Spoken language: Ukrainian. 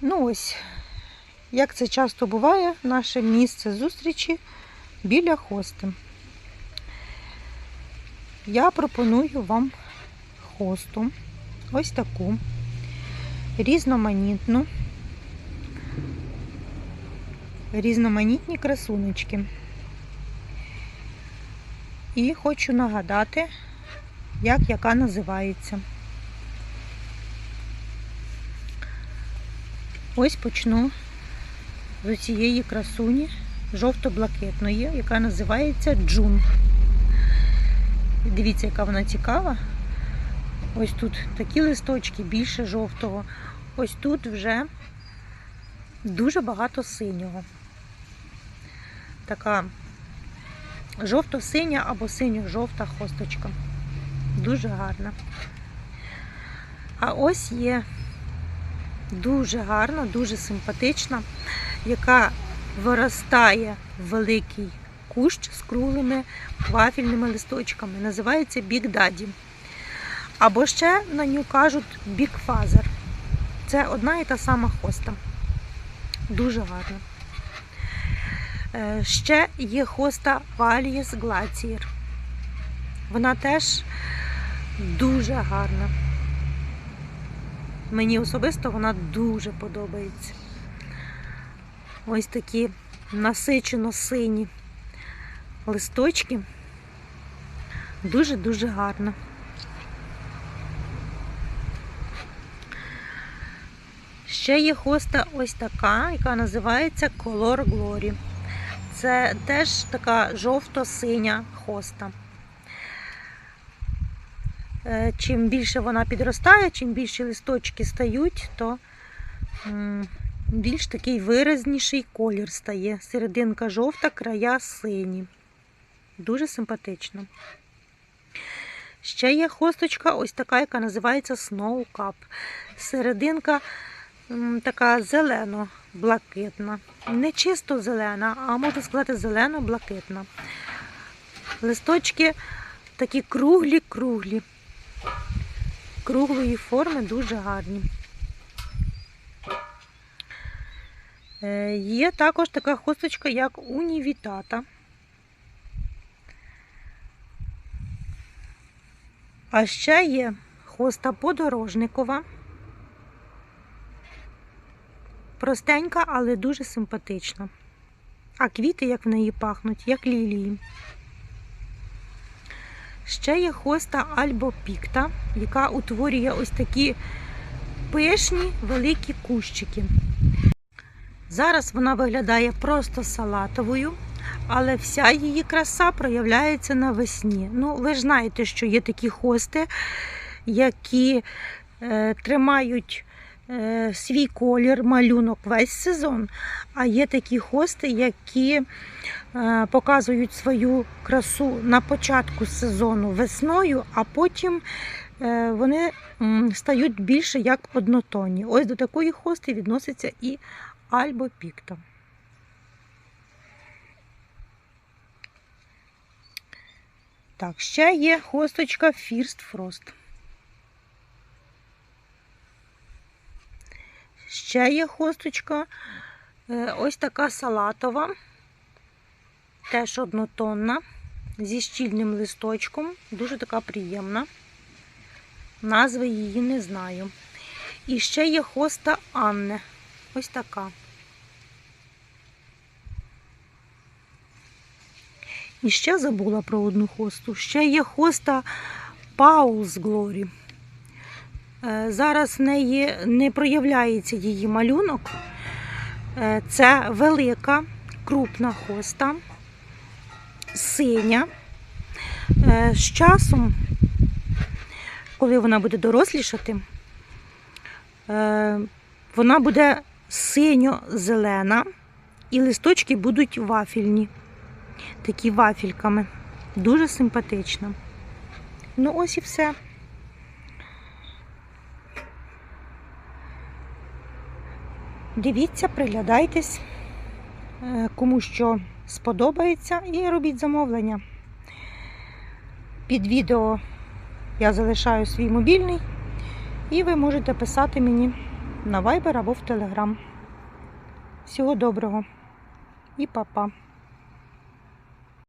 Ну ось, як це часто буває, наше місце зустрічі біля хости. Я пропоную вам хосту. Ось таку різноманітну, різноманітні красунечки. І хочу нагадати, як яка називається. Ось почну з цієї красуні жовто-блакитної, яка називається Джун. Дивіться, яка вона цікава. Ось тут такі листочки більше жовтого. Ось тут вже дуже багато синього. Така жовто-синя або синьо-жовта хосточка. Дуже гарна. А ось є дуже гарна, дуже симпатична, яка виростає в великий кущ з круглими вафельними листочками. Називається Big Daddy. Або ще на нього кажуть Big Father. Це одна і та сама хоста. Дуже гарна. Е, Ще є хоста Valius Glacier. Вона теж дуже гарна. Мені особисто вона дуже подобається. Ось такі насичено сині листочки. Дуже-дуже гарно. Ще є хоста ось така, яка називається Color Glory. Це теж така жовто-синя хоста. Е, Чим більше вона підростає, чим більше листочки стають, то більш такий виразніший колір стає. Серединка жовта, края сині. Дуже симпатично. Ще є хосточка, ось така, яка називається Snow Cup. Серединка така зелено-блакитна. Не чисто зелена, а можна сказати зелено-блакитна. Листочки такі круглі-круглі. Круглої форми дуже гарні. Е, Є також така хусточка, як унівітата. А ще є хоста подорожникова. Простенька, але дуже симпатична. А квіти, як в неї пахнуть, як лілії. Ще є хоста альбопікта, яка утворює ось такі пишні великі кущики. Зараз вона виглядає просто салатовою, але вся її краса проявляється навесні. Ну, ви ж знаєте, що є такі хости, які е, тримають свій колір, малюнок весь сезон. А є такі хости, які е, показують свою красу на початку сезону весною, а потім е, вони стають більше як однотонні. Ось до такої хости відноситься і альбопікта. Так, ще є хосточка First Frost. Ще є хосточка е, ось така салатова, теж однотонна, зі щільним листочком, дуже така приємна. Назви її не знаю. І ще є хоста Анне. Ось така. І ще забула про одну хосту. Ще є хоста Пауз Глорі. Е, Зараз в неї не проявляється її малюнок. Е, Це велика, крупна хоста, синя. Е, З часом, коли вона буде дорослішати, вона буде синьо-зелена і листочки будуть вафельні, такі вафельками. Дуже симпатично. Ну, ось і все. Дивіться, приглядайтесь, е, кому що сподобається, і робіть замовлення. Під відео я залишаю свій мобільний, і ви можете писати мені на Viber або в Telegram. Всього доброго і па-па!